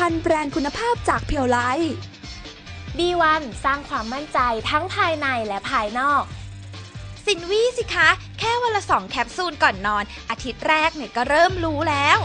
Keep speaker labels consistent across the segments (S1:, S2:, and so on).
S1: โดยผลิตภัณฑ์แบรนด์คุณภาพจากเพียวไล
S2: B1 สร้างความมั่นใจทั้งภายในและภายนอก
S3: สินวี่สิคะ แค่วันละสองแคปซูลก่อนนอน อาทิตย์แรกเนี่ยก็เริ่มรู้แล้ว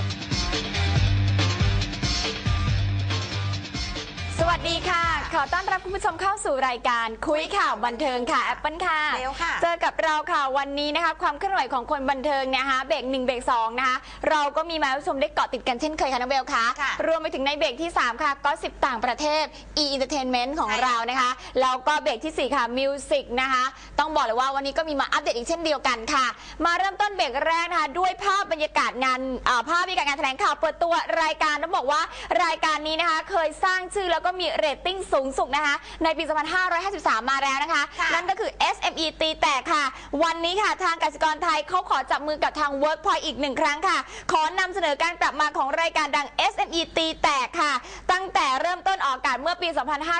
S4: วัสดีค่ะ ขอต้อนรับคุณผู้ชมเข้าสู่รายการคุยข่าวบันเทิงค่ะแอปเปิลค่ะ
S3: เร็วค่ะ
S4: เจอกับเราค่ะวันนี้นะคะความเคลื่อนไหวของคนบันเทิงนะคะเบรกหนึ่งเบรกสองนะคะเราก็มีมาให้ผู้ชมได้เกาะติดกันเช่นเคยค่ะน้องเบลค่ะ
S3: ค่ะ
S4: รวมไปถึงในเบรกที่ 3 ค่ะก็สิบต่างประเทศ e entertainment ของเรานะคะแล้วก็เบรกทีสี่4 ค่ะ music นะคะต้องบอกเลยว่าวันนี้ก็มีมาอัปเดตอีกเช่นเดียวกันค่ะ มาเริ่มต้นเบรกแรกนะคะด้วยภาพบรรยากาศงานเอ่อภาพบรรยากาศงานแถลงข่าวเปิดตัวรายการต้องบอกว่ารายการนี้นะคะเคยสร้างชื่อแล้วก็มีเรตติ้งสูงสุดนะคะ ในปี 2553 มาแล้วนะคะ
S3: ค่ะ
S4: นั่นก็คือ SME ตีแตกค่ะ วันนี้ค่ะทางกสิกรไทยเขาขอจับมือกับทาง Workpoint อีกหนึ่งครั้งค่ะ ขอนำเสนอการกลับมาของรายการดัง SME ตีแตกค่ะ ตั้งแต่เริ่มต้นออกอากาศเมื่อปี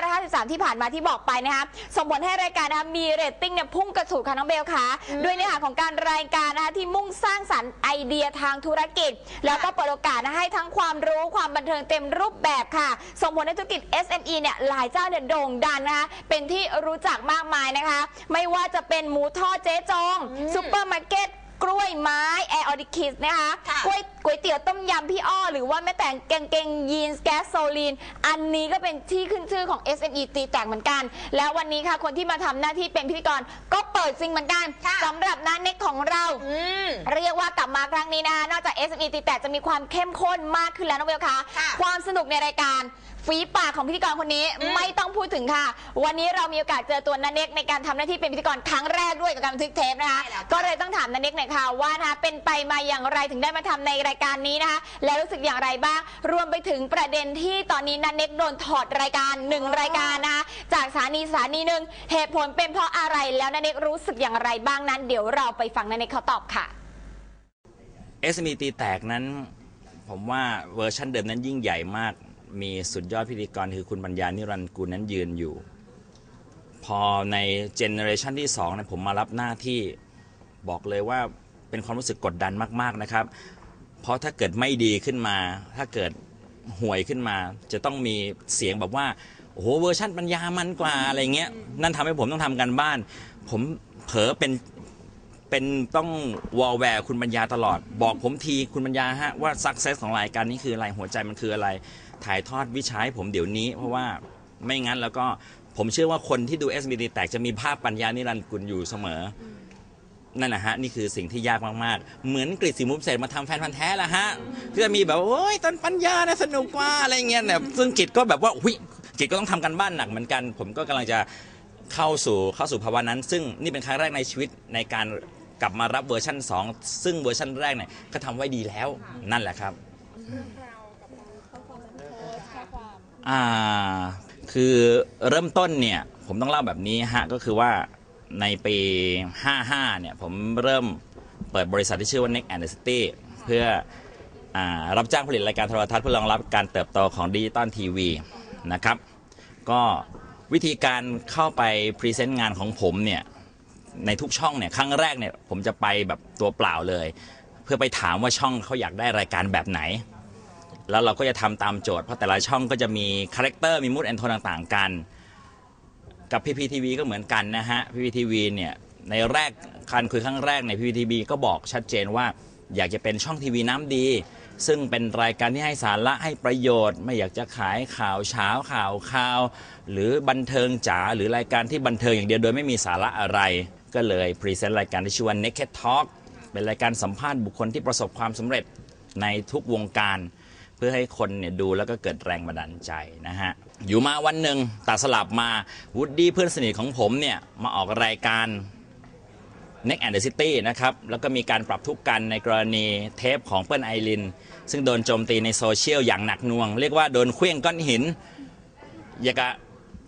S4: 2553 ที่ผ่านมาที่บอกไปนะคะส่งผลให้รายการนะคะมีเรตติ้งเนี่ยพุ่งกระฉูดค่ะน้องเบลค่ะด้วยเนื้อหาของการรายการนะคะที่มุ่งสร้างสรรค์ไอเดียทางธุรกิจ แล้วก็เปิดโอกาสนะให้ทั้งความรู้ความบันเทิงเต็มรูปแบบค่ะ ส่งผลให้ธุรกิจ SME เนี่ยหลายเจ้าเนี่ยโด่งดังนะคะ เป็นที่รู้จักมากมายนะคะ ไม่ว่าจะเป็นหมูทอดเจ๊จงซุปเปอร์มาร์เก็ตกล้วยไม้แอร์ออดิคิสนะคะ
S3: ค่ะ
S4: กล้วยก๋วยเตี๋ยวต้มยำพี่อ้อ หรือว่าแม้แต่กางเกงยีนส์แก๊สโซลีน อันนี้ก็เป็นที่ขึ้นชื่อของ SME ตีแตกเหมือนกัน แล้ววันนี้ค่ะคนที่มาทำหน้าที่เป็นพิธีกรก็เปิดจริงเหมือนกัน
S3: ค่ะ
S4: สำหรับน้าเน็กของเรา
S3: อืม
S4: เรียกว่ากลับมาครั้งนี้นะคะนอกจาก SME ตีแตกจะมีความเข้มข้นมากขึ้นแล้วน้องเบลคะ
S3: ค่ะ
S4: ความสนุกในรายการฝีปากของพิธีกรคนนี้
S3: อืม
S4: ไม่ต้องพูดถึงค่ะ วันนี้เรามีโอกาสเจอตัวนันเน็กในการทำหน้าที่เป็นพิธีกรครั้งแรกด้วยกับการบันทึกเทปนะคะ
S3: ใช่แล้วค่ะ
S4: ก็เลยต้องถามนันเน็กหน่อยค่ะว่านะคะเป็นไปมาอย่างไรถึงได้มาทำในรายการนี้นะคะ แล้วรู้สึกอย่างไรบ้าง รวมไปถึงประเด็นที่ตอนนี้นันเน็กโดนถอดรายการหนึ่งรายการนะคะจากสถานีสถานีหนึ่งเหตุผลเป็นเพราะอะไรแล้วนันเน็กรู้สึกอย่างไรบ้างนั้น เดี๋ยวเราไปฟังนันเน็กเขาตอบค่ะ
S5: SME ตีแตกนั้น ผมว่าเวอร์ชันเดิมนั้นยิ่งใหญ่มาก มีสุดยอดพิธีกรคือคุณปัญญานิรันดร์กุลนั้นยืนอยู่ พอในเจเนอเรชันที่2นะผมมารับหน้าที่บอกเลยว่าเป็นความรู้สึกกดดันมาก ๆ นะครับ เพราะถ้าเกิดไม่ดีขึ้นมา ถ้าเกิดห่วยขึ้นมา จะต้องมีเสียงแบบว่า โอ้โหเวอร์ชันปัญญามันกว่าอะไรเงี้ย นั่นทำให้ผมต้องทำกันบ้าน ผมเผลอเป็น เป็นต้องวอลแวร์คุณปัญญาตลอด บอกผมทีคุณปัญญาฮะว่าสักเซสของรายการนี้คืออะไรหัวใจมันคืออะไร ถ่ายทอดวิชาให้ผมเดี๋ยวนี้ เพราะว่าไม่งั้นแล้วก็ผมเชื่อว่าคนที่ดู s อ t แตกจะมีภาพปัญญานิรันดร์กุลอยู่เสมอ นั่นนะฮะ นี่คือสิ่งที่ยากมาก ๆ เหมือนกริสีมุมเสร็จมาทำแฟนพันธ์แท้ละฮะก็จะมีแบบโอ้ยต้นปัญญานะสนุกกว่าอะไรเงี้ยเนี่ยซึ่งกิจก็แบบว่าหุยกิจก็ต้องทำกันบ้านหนักเหมือนกัน ผมก็กำลังจะเข้าสู่เข้าสู่ภาวะนั้น ซึ่งนี่เป็นครั้งแรกในชีวิตในการ กลับมารับเวอร์ชัน2 ซึ่งเวอร์ชันแรกเนี่ยก็ทำไว้ดีแล้วนั่นแหละครับ อ่าคือเริ่มต้นเนี่ยผมต้องเล่าแบบนี้ฮะก็คือว่าในปี 55 เนี่ยผมเริ่มเปิดบริษัทที่ชื่อว่า Next and the City เพื่ออารับจ้างผลิตรายการโทรทัศน์เพื่อรองรับการเติบโตของดิจิตอลทีวีนะครับ ก็วิธีการเข้าไปพรีเซนต์งานของผมเนี่ย ในทุกช่องเนี่ยครั้งแรกเนี่ยผมจะไปแบบตัวเปล่าเลย เพื่อไปถามว่าช่องเขาอยากได้รายการแบบไหน แล้วเราก็จะทำตามโจทย์เพราะแต่ละช่องก็จะมีคาแรคเตอร์มีมูดแอนโทนต่างๆกัน กับ PPTV ก็เหมือนกันนะฮะ PPTV เนี่ยในแรกการคุยครั้งแรกใน PPTV ก็บอกชัดเจนว่าอยากจะเป็นช่องทีวีน้ำดี ซึ่งเป็นรายการที่ให้สาระให้ประโยชน์ ไม่อยากจะขายข่าวเช้าข่าวข่าว หรือบันเทิงจ๋าหรือรายการที่บันเทิงอย่างเดียวโดยไม่มีสาระอะไร ก็เลยพรีเซนต์รายการที่ชื่อว่า Naked Talk เป็นรายการสัมภาษณ์บุคคลที่ประสบความสำเร็จในทุกวงการ เพื่อให้คนเนี่ยดูแล้วก็เกิดแรงบันดาลใจนะฮะ อยู่มาวันหนึ่งตัดสลับมาวูดดี้เพื่อนสนิทของผมเนี่ย มาออกรายการ Next and the City นะครับ แล้วก็มีการปรับทุกกันในกรณีเทปของเปิ้ลไอริน ซึ่งโดนโจมตีในโซเชียลอย่างหนักหน่วง เรียกว่าโดนเคลื่องก้อนหิน อยากับ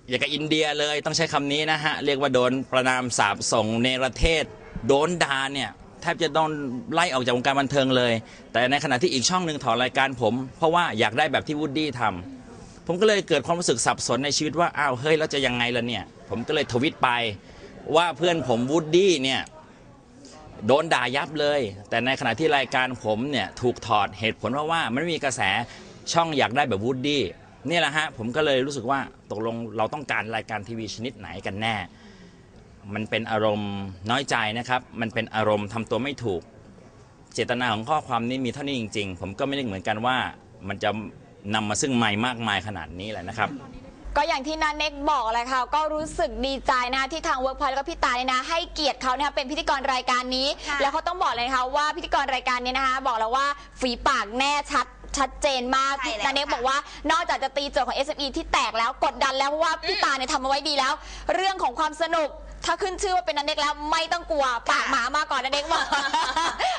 S5: อย่างกับอินเดียเลยต้องใช้คำนี้นะฮะ เรียกว่าโดนประนามสาบส่งเนรเทศ โดนด่าเนี่ยแทบจะโดนไล่ออกจากวงการบันเทิงเลย แต่ในขณะที่อีกช่องหนึ่งถอดรายการผม เพราะว่าอยากได้แบบที่วูดดี้ทำผมก็เลยเกิดความรู้สึกสับสนในชีวิตว่าอ้าวเฮ้ยแล้วจะยังไงล่ะเนี่ย ผมก็เลยทวิตไปว่าเพื่อนผมวูดดี้เนี่ยโดนด่ายับเลย แต่ในขณะที่รายการผมเนี่ยถูกถอดเหตุผลเพราะว่ามันไม่มีกระแสช่องอยากได้แบบวูดดี้ นี่แหละฮะผมก็เลยรู้สึกว่าตกลงเราต้องการรายการทีวีชนิดไหนกันแน่ มันเป็นอารมณ์น้อยใจนะครับ มันเป็นอารมณ์ทำตัวไม่ถูก เจตนาของข้อความนี้มีเท่านี้จริง ๆ ผมก็ไม่ได้เหมือนกันว่ามันจะนำมาซึ่งไม่มากมายขนาดนี้แหละนะครับ
S4: ก็อย่างที่นันเน็กบอกเลยค่ะก็รู้สึกดีใจนะที่ทางเวิร์กพอยแล้วก็พี่ตายเนี่ยนะ ให้เกียรติเขานะคะเป็นพิธีกรรายการนี้
S3: ค่ะ
S4: แล้วเขาต้องบอกเลยนะคะว่าพิธีกรรายการนี้นะคะ บอกแล้วว่าฝีปากแน่ชัด ชัดเจนมาก
S3: ใช่แล้ว
S4: นันเน็ก
S3: ค่ะ
S4: บอกว่านอกจากจะตีโจทย์ของ SME ที่แตกแล้วกดดันแล้วเพราะว่าพี่ตายเนี่ยทำเอาไว้ดีแล้ว เรื่องของความสนุก ถ้าขึ้นชื่อว่าเป็นนันเน็กแล้วไม่ต้องกลัวปากหมามาก่อนนันเน็กบอก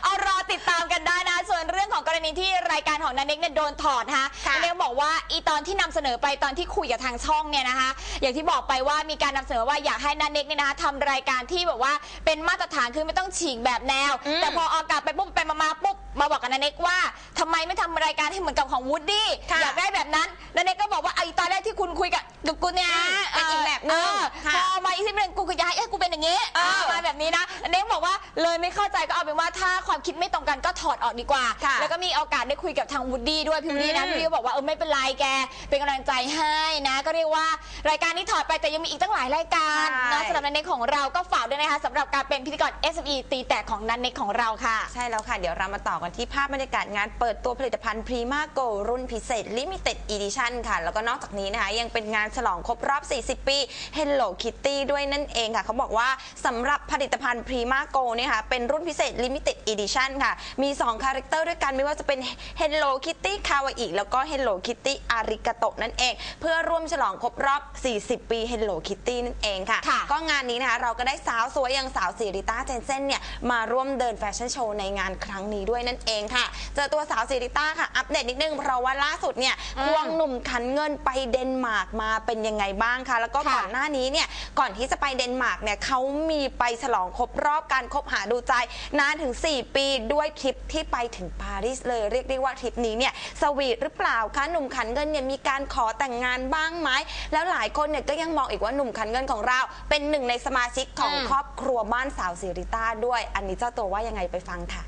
S4: เอารอติดตามกันได้นะ ส่วนเรื่องของกรณีที่รายการของนันเน็กเนี่ยโดนถอดนะคะ
S3: ค่ะ
S4: นันเน็กบอกว่าอีตอนที่นำเสนอไปตอนที่คุยกับทางช่องเนี่ยนะคะ อย่างที่บอกไปว่ามีการนำเสนอว่าอยากให้นันเน็กเนี่ยนะคะทำรายการที่แบบว่าเป็นมาตรฐานคือไม่ต้องฉีกแบบแนว
S3: อืม
S4: แต่พอออกอากาศไปปุ๊บไปมาๆปุ๊บมาบอกกับนันเน็กว่าทำไมไม่ทำรายการให้เหมือนกับของวูดดี้
S3: ค่ะ
S4: อยากได้แบบนั้นนันเน็กก็บอกว่าไอ้ตอนแรกที่คุณคุยกับกับกูเนี่ย
S3: อืมเป็นอีกแบบนึง
S4: เออ
S3: ค่ะ
S4: พอมาอีกทีนึงกูก็อยากให้เอ้ยกูเป็นอย่างงี้
S3: เออ
S4: มาแบบนี้นะนันเน็กบอกว่าเลยไม่เข้าใจก็เอาเป็นว่าถ้าความคิดไม่ตรงกันก็ถอดออกดีกว่า
S3: ค่ะ
S4: แล้วก็มีโอกาสได้คุยกับทางวูดดี้ด้วยพี่วูดดี้นะ
S3: อืม
S4: พี่ก็บอกว่าเออไม่เป็นไรแก เป็นกำลังใจให้นะ ก็เรียกว่ารายการนี้ถอดไปแต่ยังมีอีกตั้งหลายรายการ
S3: ใช่
S4: นะสำหรับนันเน็กของเราก็ฝากด้วยนะคะสำหรับการเป็นพิธีกร SME ตีแตกของนันเน็กของเราค่ะ
S6: ใช่แล้วค่ะ เดี๋ยวเรามาต่อกันที่ภาพบรรยากาศงานเปิดตัวผลิตภัณฑ์พรีมาโกรุ่นพิเศษ Limited Edition ค่ะ แล้วก็นอกจากนี้นะคะ ยังเป็นงานฉลองครบรอบ 40 ปี Hello Kitty ด้วยนั่นเองค่ะเขาบอกว่าสำหรับผลิตภัณฑ์พรีมาโกเนี่ยค่ะเป็นรุ่นพิเศษ Limited Edition ค่ะ มี 2 คาแรคเตอร์ด้วยกันไม่ว่าจะเป็น Hello Kitty Kawaii แล้วก็ Hello Kitty Arigato นั่นเอง เพื่อร่วมฉลองครบรอบ 40 ปี Hello Kitty นั่นเองค่ะ
S4: ค่ะ
S6: ก็งานนี้นะคะเราก็ได้สาวสวยอย่างสาวสิริต้าเจนเซ่นเนี่ยมาร่วมเดินแฟชั่นโชว์ในงานครั้งนี้ด้วยนั่นเองค่ะ เจอตัวสาวสิริต้าค่ะ อัปเดตนิดนึงเพราะว่าล่าสุดเนี่ยควงหนุ่มขันเงินไปเดนมาร์กมาเป็นยังไงบ้างคะแล้วก็
S4: ค่ะ
S6: ก่อนหน้านี้เนี่ยก่อนที่จะไปเดนมาร์กเนี่ยเขามีไปฉลองครบรอบการคบหาดูใจ นานถึง 4 ปีด้วยทริปที่ไปถึงปารีสเลย เรียกได้ว่าทริปนี้เนี่ยสวีทหรือเปล่าคะหนุ่มขันเงินเนี่ยมีการขอแต่งงานบ้างไหมแล้วหลายคนเนี่ยก็ยังมองอีกว่าหนุ่มขันเงินของเรา เป็นหนึ่งในสมาชิกของ
S4: อืม
S6: ครอบครัวบ้านสาวสิริต้าด้วย อันนี้เจ้าตัวว่ายังไงไปฟังค่ะ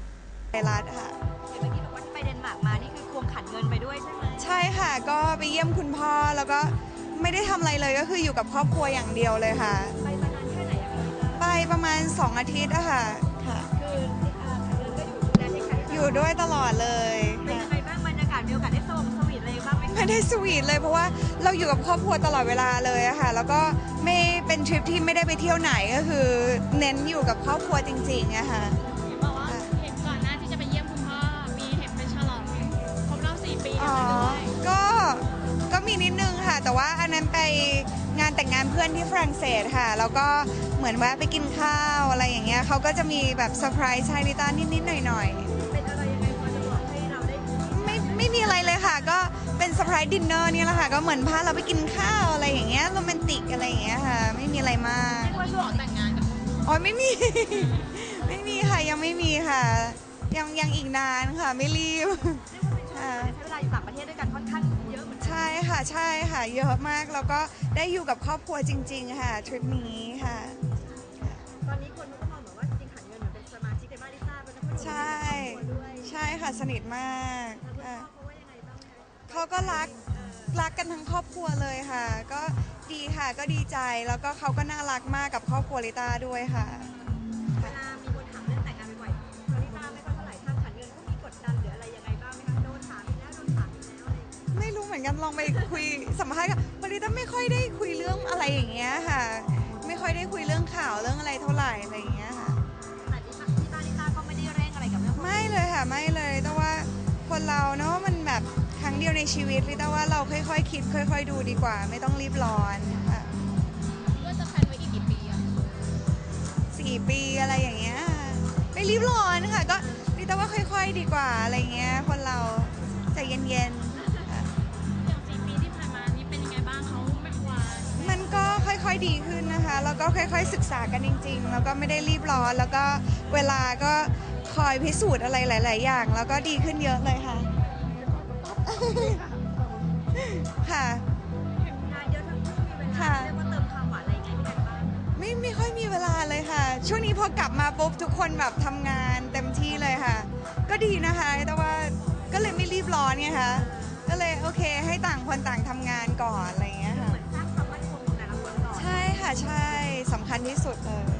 S7: ไปรัฐค่ะ
S8: เมื่อกี้บอกว่าที่ไปเดนมาร์กมานี่คือควงขันเงินไปด้วยใช่ไหม
S7: ใช่ค่ะ ก็ไปเยี่ยมคุณพ่อแล้วก็ไม่ได้ทำอะไรเลยก็คืออยู่กับครอบครัวอย่างเดียวเลยค่ะ
S8: ไป ไป
S7: ประมาณ 2 อาทิตย์อะค่ะค่ะ
S8: คือเอ่อขันเงินก็อยู่ดูแลในขัน
S7: อยู่ด้วยตลอดเลย
S8: เป็น
S7: ค่ะ
S8: ยังไงบ้างบรรยากาศมีโอกาสได้สวมสวีทอะไรบ้างไหมคะ
S7: ไม่ได้สวีทเลยเพราะว่าเราอยู่กับครอบครัวตลอดเวลาเลยอะค่ะ แล้วก็ไม่เป็นทริปที่ไม่ได้ไปเที่ยวไหนก็คือ เน้นอยู่กับครอบครัวจริงๆอะค่ะ
S9: เห็นบอกว่าเห็นก่อนหน้าที่จะไปเยี่ยมคุณพ่อ มีเห็นไปฉลองครบรอบ4ปี
S7: อ๋
S9: กั
S7: อ
S9: นด้วย
S7: ก็ ก็มีนิดนึงค่ะ แต่ว่าอันนั้นไปงานแต่งงานเพื่อนที่ฝรั่งเศสค่ะ แล้วก็เหมือนแวะไปกินข้าวอะไรอย่างเงี้ยเขาก็จะมีแบบเซอร์ไพรส์ให้ลิต้านิดๆหน่อย
S8: เป็นอะไรยังไงพอจะบอกให้เราได้
S7: ๆ ไม่ไม่มีอะไรเลยค่ะ ก็เป็นเซอร์ไพรส์ดินเนอร์นี่แหละค่ะ ก็เหมือนพาเราไปกินข้าวอะไรอย่างเงี้ยโรแมนติกอะไรอย่างเงี้ยค่ะ ไม่มีอะไรมาก
S9: เรียกว่าช่วงแต่งงานกับ
S7: อ๋อไม่มี ไม่มีค่ะยังไม่มีค่ะ ยังยังอีกนานค่ะ ไม่รีบค่ะ
S8: ใช้เวลาอยู่ต่างประเทศด้วยกันค่อนข้าง เยอะเหมือนกัน
S7: ใช่ค่ะใช่ค่ะเยอะมากแล้วก็ได้อยู่กับครอบครัวจริง ๆ ค่ะทริปนี้ค่ะ
S8: ตอนนี้คนก็มองเหมือนว่าจริงๆขันเงินเหมือนเป็นสมาชิกในบ้านลิซ่าเป็นนักผู้
S7: ใช่
S8: ครอบครัวด้วย
S7: ใช่ค่ะสนิทมาก
S8: แล้วคุณพ่
S7: ค่ะ
S8: อเขาว่ายังไงบ้างคะ
S7: เขาก็รักรักกันทั้งครอบครัวเลยค่ะ ก็ดีค่ะก็ดีใจแล้วก็เขาก็น่ารักมากกับครอบครัวลิต้าด้วยค่ะ
S8: ลองไป
S7: คุยสัมภาษณ์กับปริต้าไม่ค่อยได้คุยเรื่องอะไรอย่างเงี้ยค่ะ ไม่ค่อยได้คุยเรื่องข่าวเรื่องอะไรเท่าไหร่อะไรอย่างเงี้ยค่ะ
S8: แต่ที่ที่บ้านลิซ่าก็ไม่ได้เร่งอะไรกับเรื่องพวกนี้
S7: ไม่เลยค่ะไม่เลยแต่ว่าคนเราเนาะมันแบบครั้งเดียวในชีวิตลิต้าว่าเราค่อย ๆ คิด ค่อย ๆ ดูดีกว่า ไม่ต้องรีบร้อนค่ะ
S9: ว่าจะแพลนไว้อีกกี่ปีอะ
S7: สี่ปีอะไรอย่างเงี้ยไม่รีบร้อนค่ะ ก็ลิต้าว่าค่อย ๆ ดีกว่าอะไรเงี้ยคนเราใจเย็นๆ ค่
S9: อย
S7: ๆดีขึ้นนะคะ แล้วก็ค่อย ๆ ศึกษากันจริง ๆ แล้วก็ไม่ได้รีบร้อน แล้วก็เวลาก็คอยพิสูจน์อะไรหลาย ๆ อย่าง แล้วก็ดีขึ้นเยอะเลยค่ะ ค่ะ
S8: เห็นงานเยอะทั้งคู่มีเวลา
S7: ค่ะ
S8: เรียกว่าเติมความหวานอะไรยังไงให้กันบ้าง
S7: ไม่ไม่ค่อยมีเวลาเลยค่ะ ช่วงนี้พอกลับมาปุ๊บทุกคนแบบทำงานเต็มที่เลยค่ะ ก็ดีนะคะ แต่ว่าก็เลยไม่รีบร้อนไงคะก็เลยที่ ใช่สำคัญที่สุดเลย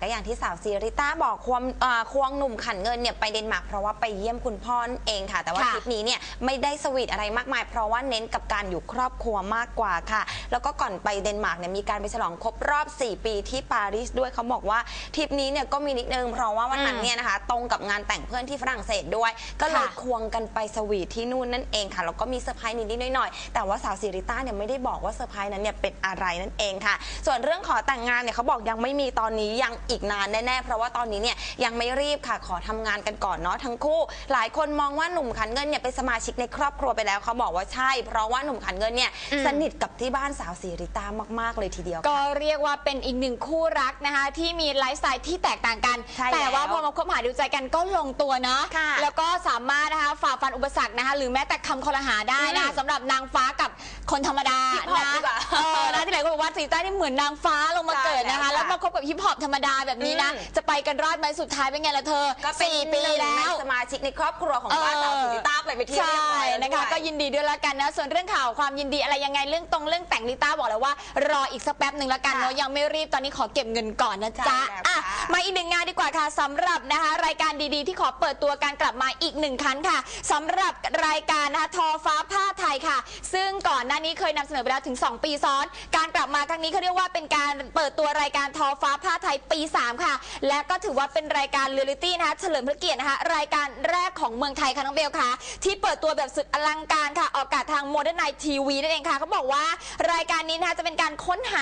S6: ก็อย่างที่สาวซีริต้าบอกควงเอ่อควงหนุ่มขันเงินเนี่ยไปเดนมาร์กเพราะว่าไปเยี่ยมคุณพ่อนั่นเองค่ะ แต่ว่า
S4: ค่ะ
S6: ทริปนี้เนี่ยไม่ได้สวีทอะไรมากมาย เพราะว่าเน้นกับการอยู่ครอบครัวมากกว่าค่ะ แล้วก็ก่อนไปเดนมาร์กเนี่ยมีการไปฉลองครบรอบ 4 ปีที่ปารีสด้วยเขาบอกว่าทริปนี้เนี่ยก็มีนิดนึงเพราะว่าวันนั้นเนี่ยนะคะ ตรงกับงานแต่งเพื่อนที่ฝรั่งเศสด้วย ก็เลย
S4: ค่ะ
S6: ควงกันไปสวีทที่นู่นนั่นเองค่ะแล้วก็มีเซอร์ไพรส์นิดๆหน่อยๆแต่ว่าสาวซีริต้าเนี่ยไม่ได้บอกว่าเซอร์ไพรส์นั้นเนี่ยเป็นอะไรนั่นเองค่ะ ส่วนเรื่องขอแต่งงานเนี่ยเขาบอกยังไม่มีตอนนี้ยังอีกนานแน่ๆ เพราะว่าตอนนี้เนี่ยยังไม่รีบค่ะขอทำงานกันก่อนเนาะทั้งคู่ หลายคนมองว่าหนุ่มขันเงินเนี่ยเป็นสมาชิกในครอบครัวไปแล้วเขาบอกว่าใช่ เพราะว่าหนุ่มขันเงินเนี่ยสนิทกับที่บ้านสาวซีริต้ามากๆเลยทีเดียว
S4: ก็เรียกว่าเป็นอีกหนึ่งคู่รักนะคะ ที่มีไลฟ์สไตล์ที่แตกต่างกัน
S6: ใช่
S4: แต่ว่า
S6: แล้ว
S4: พอมาคบหาดูใจกันก็ลงตัวเนาะ
S6: ค่ะ
S4: แล้วก็สามารถนะคะฝ่าฟันอุปสรรคนะคะ หรือแม้แต่คำคอรหาได้นะคะ
S6: อืม
S4: สำหรับนางฟ้ากับคนธรรมดา
S6: ฮิปฮอป
S4: นะ
S6: ดีกว่า
S4: เออนะที่หลายคนบอกว่าสีต้านี่เหมือนนางฟ้าลงมา
S6: ใช่
S4: เกิดนะคะ
S6: แล้วค่ะ
S4: แล้วมาคบกับฮิปฮอปธรรมดาแบบนี้นะ
S6: อืม
S4: จะไปกันรอดไหมสุดท้ายเป็นไงล่ะเธอ
S6: ก็เป็น
S4: สี่
S6: ห
S4: ปี
S6: นึ่ง
S4: แล้
S6: ใน
S4: ว
S6: สมาชิกในครอบครัวของบ้านสาวซีริต้าไปไปนที่เรียบร้อยแล้ว
S4: ใช่นะคะ
S6: ด้วย
S4: ก็ยินดีด้วยแล้วกันนะส่วนเรื่องข่าวความยินดีอะไรยังไงเรื่องตรงเรื่องแต่งลิต้าบอกแล้วว่า รออีกสักแป๊บหนึ่งแล้วกัน
S6: ค่ะ
S4: เนาะยังไม่รีบตอนนี้ขอเก็บเงินก่อนนะจ๊ะ
S6: ใช่แล้ว
S4: อะ
S6: ค่ะ
S4: มาอีกหนึ่งงานดีกว่าค่ะสำหรับนะคะ รายการดีๆ ที่ขอเปิดตัวการกลับมาอีกหนึ่งครั้งค่ะสำหรับรายการนะคะทอฟ้าผ้าไทยค่ะ ซึ่งก่อนหน้านี้เคยนำเสนอไปแล้วถึง 2 ปีซ้อน การกลับมาครั้งนี้เขาเรียกว่าเป็นการเปิดตัวรายการทอฟ้าผ้าไทยปี3ค่ะ และก็ถือว่าเป็นรายการเรียลลิตี้นะคะเฉลิมพระเกียรตินะคะรายการแรกของเมืองไทยค่ะน้องเบลค่ะ ที่เปิดตัวแบบสุดอลังการค่ะ ออกอากาศทางโมเดิร์นไนทีวีนั่นเองค่ะเขาบอกว่ารายการนี้นะคะจะเป็นการค้นหา